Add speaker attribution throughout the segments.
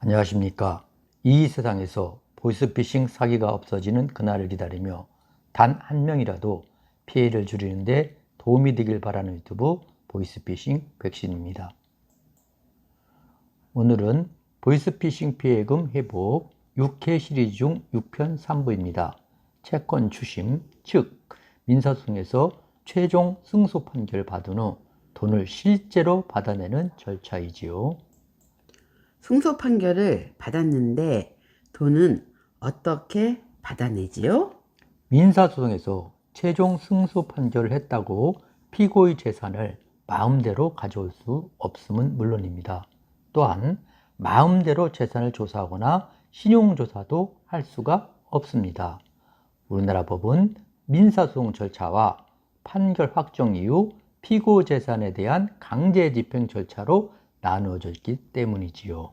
Speaker 1: 안녕하십니까. 이 세상에서 보이스피싱 사기가 없어지는 그날을 기다리며 단 한 명이라도 피해를 줄이는데 도움이 되길 바라는 유튜브 보이스피싱 백신입니다. 오늘은 보이스피싱 피해금 회복 6회 시리즈 중 6편 3부입니다. 채권 추심, 즉 민사소송에서 최종 승소 판결 받은 후 돈을 실제로 받아내는 절차이지요.
Speaker 2: 승소 판결을 받았는데 돈은 어떻게 받아내지요?
Speaker 1: 민사소송에서 최종 승소 판결을 했다고 피고의 재산을 마음대로 가져올 수 없음은 물론입니다. 또한 마음대로 재산을 조사하거나 신용조사도 할 수가 없습니다. 우리나라 법은 민사소송 절차와 판결 확정 이후 피고 재산에 대한 강제 집행 절차로 나누어져 있기 때문이지요.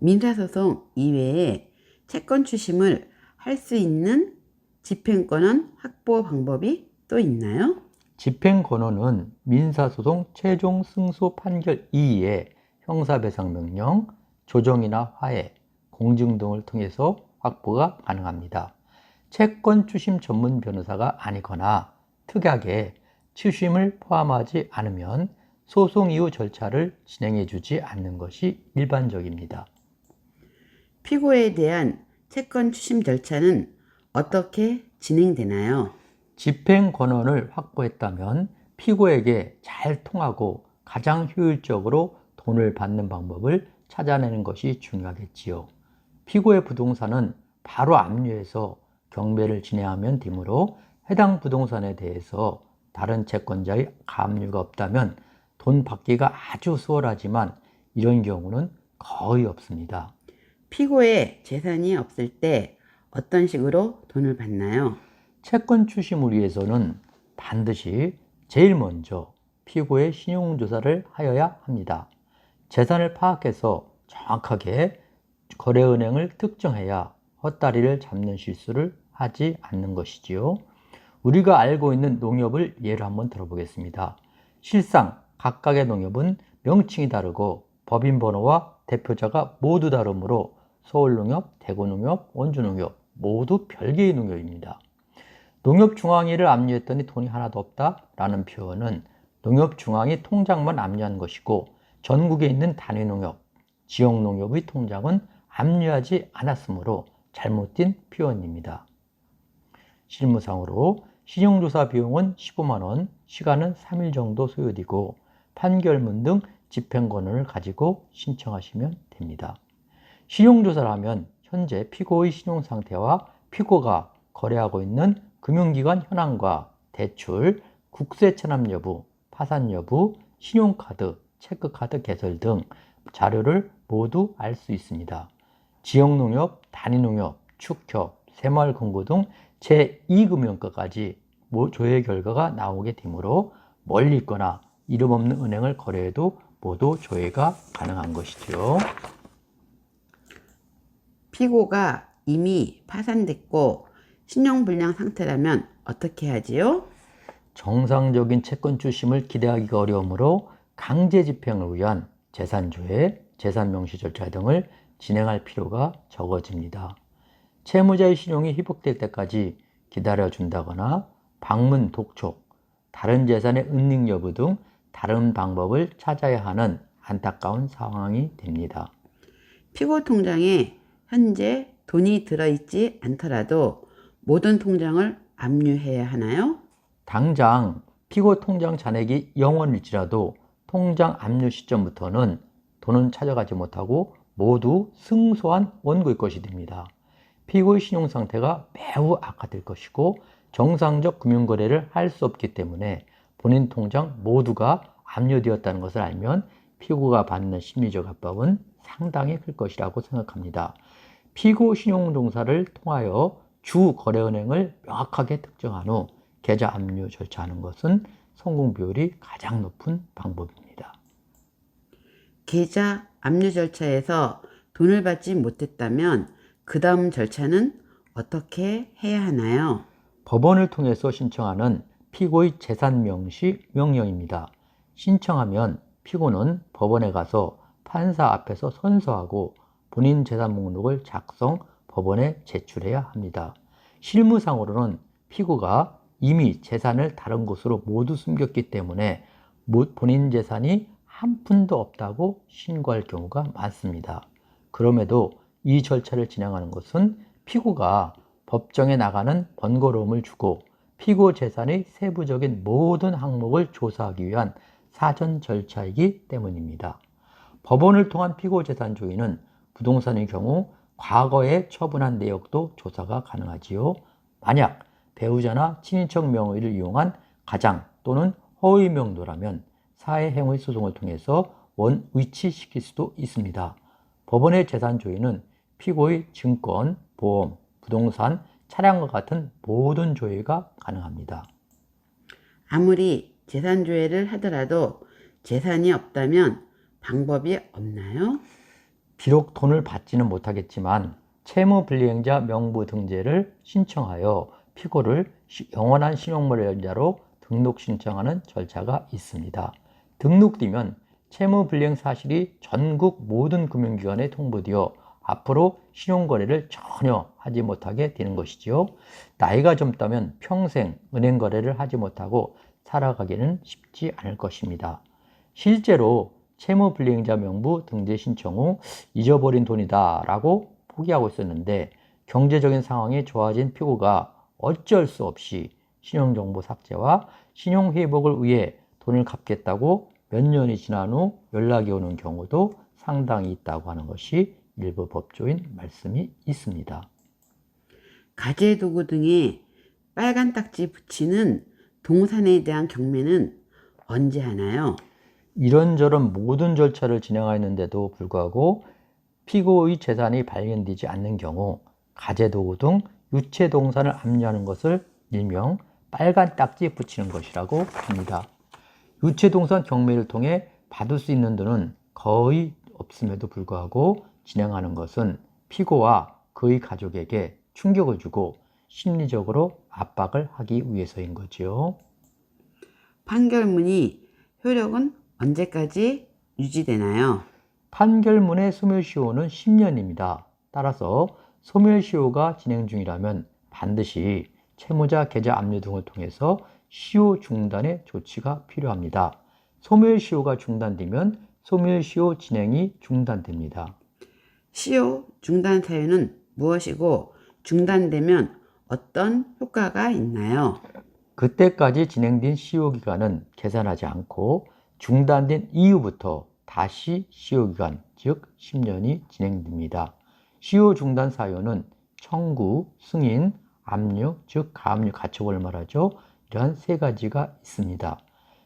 Speaker 2: 민사소송 이외에 채권 추심을 할 수 있는 집행권은 확보 방법이 또 있나요?
Speaker 1: 집행 권한은 민사소송 최종 승소 판결 이외에 형사배상 명령, 조정이나 화해, 공증 등을 통해서 확보가 가능합니다. 채권 추심 전문 변호사가 아니거나 특약에 추심을 포함하지 않으면 소송 이후 절차를 진행해 주지 않는 것이 일반적입니다.
Speaker 2: 피고에 대한 채권 추심 절차는 어떻게 진행되나요?
Speaker 1: 집행 권한을 확보했다면 피고에게 잘 통하고 가장 효율적으로 돈을 받는 방법을 찾아내는 것이 중요하겠지요. 피고의 부동산은 바로 압류해서 경매를 진행하면 되므로 해당 부동산에 대해서 다른 채권자의 가압류가 없다면 돈 받기가 아주 수월하지만 이런 경우는 거의 없습니다.
Speaker 2: 피고의 재산이 없을 때 어떤 식으로 돈을 받나요?
Speaker 1: 채권 추심을 위해서는 반드시 제일 먼저 피고의 신용조사를 하여야 합니다. 재산을 파악해서 정확하게 거래은행을 특정해야 헛다리를 잡는 실수를 하지 않는 것이지요. 우리가 알고 있는 농협을 예로 한번 들어보겠습니다. 실상 각각의 농협은 명칭이 다르고 법인 번호와 대표자가 모두 다르므로 서울농협, 대구농협, 원주농협 모두 별개의 농협입니다. 농협중앙위를 압류했더니 돈이 하나도 없다라는 표현은 농협중앙위 통장만 압류한 것이고 전국에 있는 단위농협, 지역농협의 통장은 압류하지 않았으므로 잘못된 표현입니다. 실무상으로 신용조사 비용은 15만원, 시간은 3일 정도 소요되고 판결문 등 집행권을 가지고 신청하시면 됩니다. 신용조사를 하면 현재 피고의 신용상태와 피고가 거래하고 있는 금융기관 현황과 대출, 국세 체납 여부, 파산 여부, 신용카드, 체크카드 개설 등 자료를 모두 알 수 있습니다. 지역농협, 단위농협, 축협, 새마을금고 등 제2금융과까지 조회 결과가 나오게 되므로 멀리 있거나 이름 없는 은행을 거래해도 모두 조회가 가능한 것이죠.
Speaker 2: 피고가 이미 파산됐고 신용불량 상태라면 어떻게 하지요?
Speaker 1: 정상적인 채권 추심을 기대하기가 어려우므로 강제 집행을 위한 재산조회, 재산명시 절차 등을 진행할 필요가 적어집니다. 채무자의 신용이 회복될 때까지 기다려준다거나 방문 독촉, 다른 재산의 은닉 여부 등 다른 방법을 찾아야 하는 안타까운 상황이 됩니다.
Speaker 2: 피고 통장에 현재 돈이 들어있지 않더라도 모든 통장을 압류해야 하나요?
Speaker 1: 당장 피고 통장 잔액이 0원일지라도 통장 압류 시점부터는 돈은 찾아가지 못하고 모두 승소한 원고의 것이 됩니다. 피고의 신용 상태가 매우 악화될 것이고 정상적 금융거래를 할 수 없기 때문에 본인 통장 모두가 압류되었다는 것을 알면 피고가 받는 심리적 압박은 상당히 클 것이라고 생각합니다. 피고 신용종사를 통하여 주 거래은행을 명확하게 특정한 후 계좌 압류 절차하는 것은 성공 비율이 가장 높은 방법입니다.
Speaker 2: 계좌 압류 절차에서 돈을 받지 못했다면 그 다음 절차는 어떻게 해야 하나요?
Speaker 1: 법원을 통해서 신청하는 피고의 재산 명시 명령입니다. 신청하면 피고는 법원에 가서 판사 앞에서 선서하고 본인 재산 목록을 작성, 법원에 제출해야 합니다. 실무상으로는 피고가 이미 재산을 다른 곳으로 모두 숨겼기 때문에 모- 본인 재산이 한 푼도 없다고 신고할 경우가 많습니다. 그럼에도 이 절차를 진행하는 것은 피고가 법정에 나가는 번거로움을 주고 피고 재산의 세부적인 모든 항목을 조사하기 위한 사전 절차이기 때문입니다. 법원을 통한 피고 재산 조회는 부동산의 경우 과거에 처분한 내역도 조사가 가능하지요. 만약 배우자나 친인척 명의를 이용한 가장 또는 허위 명도라면 사회행위 소송을 통해서 원위치시킬 수도 있습니다. 법원의 재산 조회는 피고의 증권, 보험, 부동산, 차량과 같은 모든 조회가 가능합니다.
Speaker 2: 아무리 재산 조회를 하더라도 재산이 없다면 방법이 없나요?
Speaker 1: 비록 돈을 받지는 못하겠지만 채무 불이행자 명부 등재를 신청하여 피고를 시- 영원한 신용물자로 등록 신청하는 절차가 있습니다. 등록되면 채무 불이행 사실이 전국 모든 금융기관에 통보되어 앞으로 신용거래를 전혀 하지 못하게 되는 것이지요. 나이가 젊다면 평생 은행 거래를 하지 못하고 살아가기는 쉽지 않을 것입니다. 실제로 채무 불이행자 명부 등재 신청 후 잊어버린 돈이다 라고 포기하고 있었는데 경제적인 상황이 좋아진 피고가 어쩔 수 없이 신용정보 삭제와 신용회복을 위해 돈을 갚겠다고 몇 년이 지난 후 연락이 오는 경우도 상당히 있다고 하는 것이 일부 법조인 말씀이 있습니다.
Speaker 2: 가재도구 등에 빨간 딱지 붙이는 동산에 대한 경매는 언제 하나요?
Speaker 1: 이런저런 모든 절차를 진행하였는데도 불구하고 피고의 재산이 발견되지 않는 경우 가재도구 등 유체 동산을 압류하는 것을 일명 빨간 딱지 붙이는 것이라고 합니다. 유체 동산 경매를 통해 받을 수 있는 돈은 거의 없음에도 불구하고 진행하는 것은 피고와 그의 가족에게 충격을 주고 심리적으로 압박을 하기 위해서인 거지요.
Speaker 2: 판결문이 효력은 언제까지 유지되나요?
Speaker 1: 판결문의 소멸시효는 10년입니다. 따라서 소멸시효가 진행 중이라면 반드시 채무자 계좌 압류 등을 통해서 시효 중단의 조치가 필요합니다. 소멸시효가 중단되면 소멸시효 진행이 중단됩니다.
Speaker 2: 시효 중단 사유는 무엇이고 중단되면 어떤 효과가 있나요?
Speaker 1: 그때까지 진행된 시효 기간은 계산하지 않고 중단된 이후부터 다시 시효 기간, 즉 10년이 진행됩니다. 시효 중단 사유는 청구, 승인, 압류, 즉 가압류 가처분을 말하죠. 이러한 세 가지가 있습니다.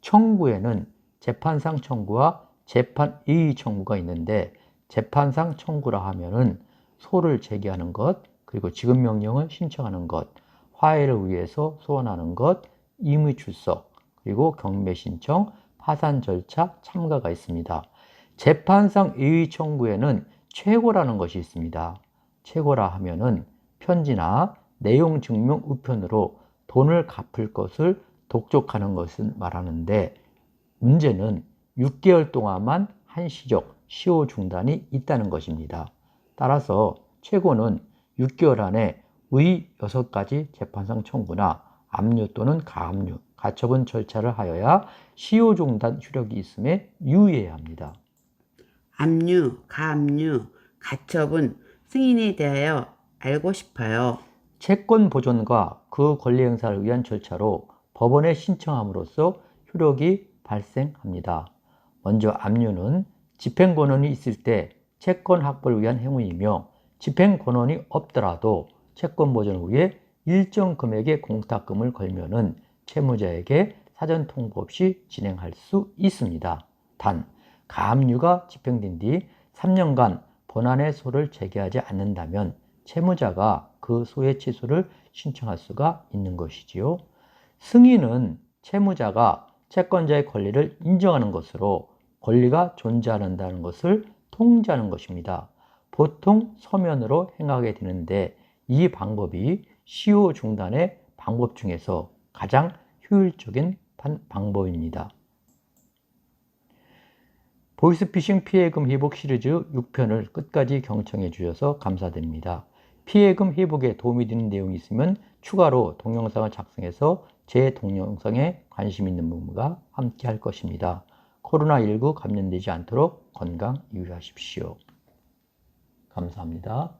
Speaker 1: 청구에는 재판상 청구와 재판 이의 청구가 있는데 재판상 청구라 하면은 소를 제기하는 것, 그리고 지급 명령을 신청하는 것, 화해를 위해서 소원하는 것, 임의 출석, 그리고 경매 신청, 파산 절차 참가가 있습니다. 재판상 이의 청구에는 최고라는 것이 있습니다. 최고라 하면은 편지나 내용 증명 우편으로 돈을 갚을 것을 독촉하는 것을 말하는데 문제는 6개월 동안만 한시적 시효 중단이 있다는 것입니다. 따라서 최고는 6개월 안에 의 6가지 재판상 청구나 압류 또는 가압류, 가처분 절차를 하여야 시효 중단 효력이 있음에 유의해야 합니다.
Speaker 2: 압류, 가압류, 가처분, 승인에 대하여 알고 싶어요.
Speaker 1: 채권 보존과 그 권리 행사를 위한 절차로 법원에 신청함으로써 효력이 발생합니다. 먼저 압류는 집행 권한이 있을 때 채권 확보를 위한 행위이며 집행 권한이 없더라도 채권 보존을 위해 일정 금액의 공탁금을 걸면은 채무자에게 사전 통보 없이 진행할 수 있습니다. 단 가압류가 집행된 뒤 3년간 본안의 소를 제기하지 않는다면 채무자가 그 소의 취소를 신청할 수가 있는 것이지요. 승인은 채무자가 채권자의 권리를 인정하는 것으로 권리가 존재한다는 것을 통지하는 것입니다. 보통 서면으로 행하게 되는데 이 방법이 시효 중단의 방법 중에서 가장 효율적인 반- 방법입니다. 보이스피싱 피해금 회복 시리즈 6편을 끝까지 경청해 주셔서 감사드립니다. 피해금 회복에 도움이 되는 내용이 있으면 추가로 동영상을 작성해서 제 동영상에 관심 있는 분과 함께 할 것입니다. 코로나19 감염되지 않도록 건강 유의하십시오. 감사합니다.